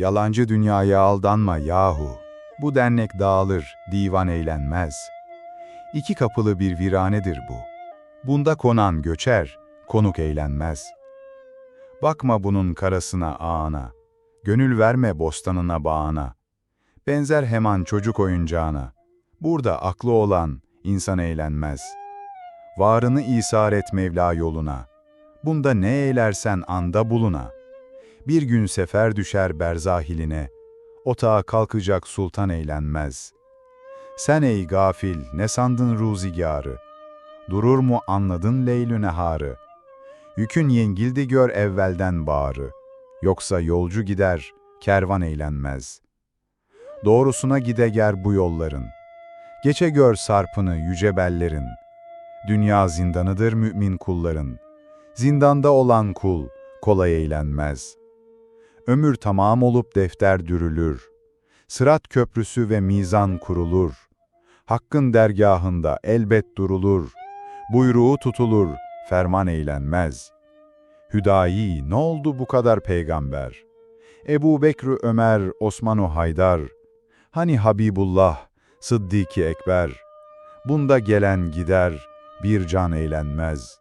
Yalancı dünyaya aldanma yahu. Bu dernek dağılır, divan eğlenmez. İki kapılı bir viranedir bu. Bunda konan göçer, konuk eğlenmez. Bakma bunun karasına ağana, gönül verme bostanına bağına. Benzer hemen çocuk oyuncağına. Burada aklı olan insan eğlenmez. Varını isar et Mevla yoluna. Bunda ne eylersen anda buluna. Bir gün sefer düşer berzahiline, otağa kalkacak sultan eğlenmez. Sen ey gafil ne sandın ruzigarı, durur mu anladın leylü neharı? Yükün yengildi gör evvelden bağrı, yoksa yolcu gider, kervan eğlenmez. Doğrusuna gide ger bu yolların, geçe gör sarpını yüce bellerin. Dünya zindanıdır mümin kulların, zindanda olan kul kolay eğlenmez.'' Ömür tamam olup defter dürülür. Sırat köprüsü ve mizan kurulur. Hakkın dergahında elbet durulur. Buyruğu tutulur, ferman eğlenmez. Hüdayi ne oldu bu kadar peygamber? Ebu Bekr Ömer, Osmanu Haydar. Hani Habibullah, Sıddiki Ekber. Bunda gelen gider, bir can eğlenmez.''